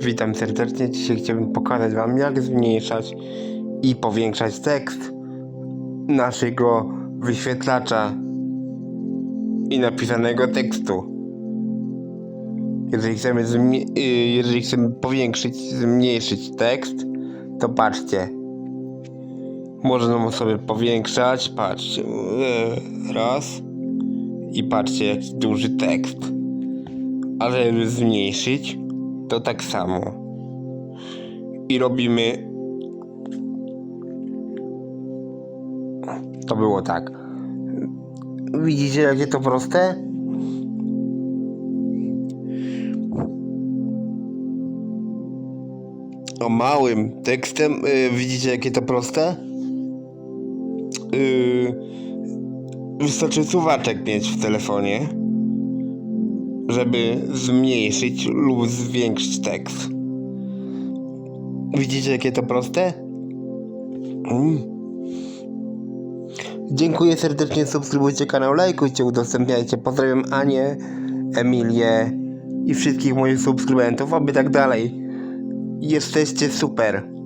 Witam serdecznie. Dzisiaj chciałbym pokazać Wam, jak zmniejszać i powiększać tekst naszego wyświetlacza i napisanego tekstu. Jeżeli chcemy, y, jeżeli chcemy powiększyć, zmniejszyć tekst, to patrzcie. Można sobie powiększać, patrzcie, raz i patrzcie jaki duży tekst. A żeby zmniejszyć, to tak samo. I robimy. To było tak. Widzicie, jakie to proste? O małym tekstem, y, widzicie, jakie to proste? Y, wystarczy suwaczek mieć w telefonie żeby zmniejszyć lub zwiększyć tekst. Widzicie, jakie to proste? Mm. Dziękuję serdecznie, subskrybujcie kanał, lajkujcie, udostępniajcie. Pozdrawiam Anię, Emilię i wszystkich moich subskrybentów, aby tak dalej. Jesteście super.